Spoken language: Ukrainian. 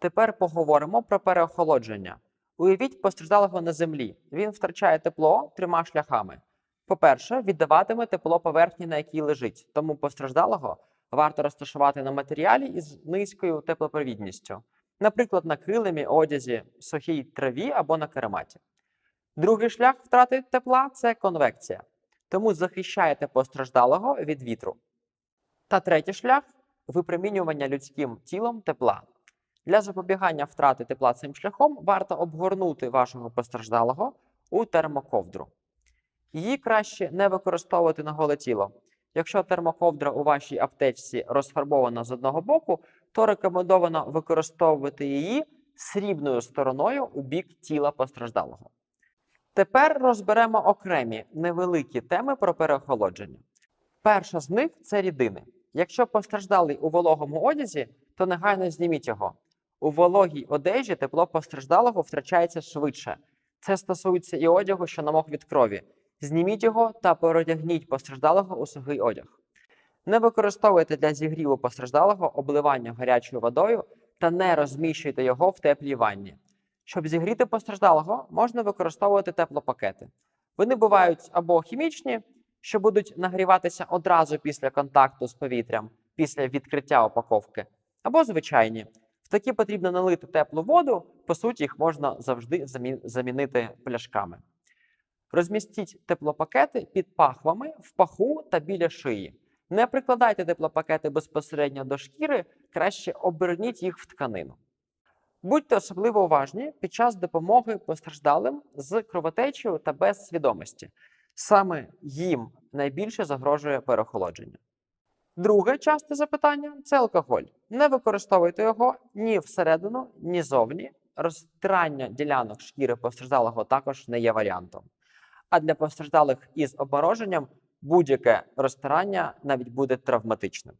Тепер поговоримо про переохолодження. Уявіть постраждалого на землі. Він втрачає тепло трьома шляхами. По-перше, віддаватиме тепло поверхні, на якій лежить, тому постраждалого варто розташувати на матеріалі із низькою теплопровідністю, наприклад, на килимі, одязі, сухій траві або на кераматі. Другий шлях втрати тепла це конвекція, тому захищаєте постраждалого від вітру. Та третій шлях випромінювання людським тілом тепла. Для запобігання втрати тепла цим шляхом варто обгорнути вашого постраждалого у термоковдру. Її краще не використовувати на голе тіло. Якщо термоковдра у вашій аптечці розфарбована з одного боку, то рекомендовано використовувати її срібною стороною у бік тіла постраждалого. Тепер розберемо окремі невеликі теми про переохолодження. Перша з них це рідини. Якщо постраждалий у вологому одязі, то негайно зніміть його. У вологій одежі тепло постраждалого втрачається швидше. Це стосується і одягу, що намок від крові. Зніміть його та перодягніть постраждалого у сухий одяг. Не використовуйте для зігріву постраждалого обливання гарячою водою та не розміщуйте його в теплій ванні. Щоб зігріти постраждалого, можна використовувати теплопакети. Вони бувають або хімічні, що будуть нагріватися одразу після контакту з повітрям, після відкриття упаковки, або звичайні. Такі потрібно налити теплу воду, по суті, їх можна завжди замінити пляшками. Розмістіть теплопакети під пахвами, в паху та біля шиї. Не прикладайте теплопакети безпосередньо до шкіри, краще оберніть їх в тканину. Будьте особливо уважні під час допомоги постраждалим з кровотечею та без свідомості. Саме їм найбільше загрожує переохолодження. Друге часте запитання це алкоголь. Не використовуйте його ні всередину, ні зовні. Розтирання ділянок шкіри постраждалого також не є варіантом. А для постраждалих із обмороженням будь-яке розтирання навіть буде травматичним.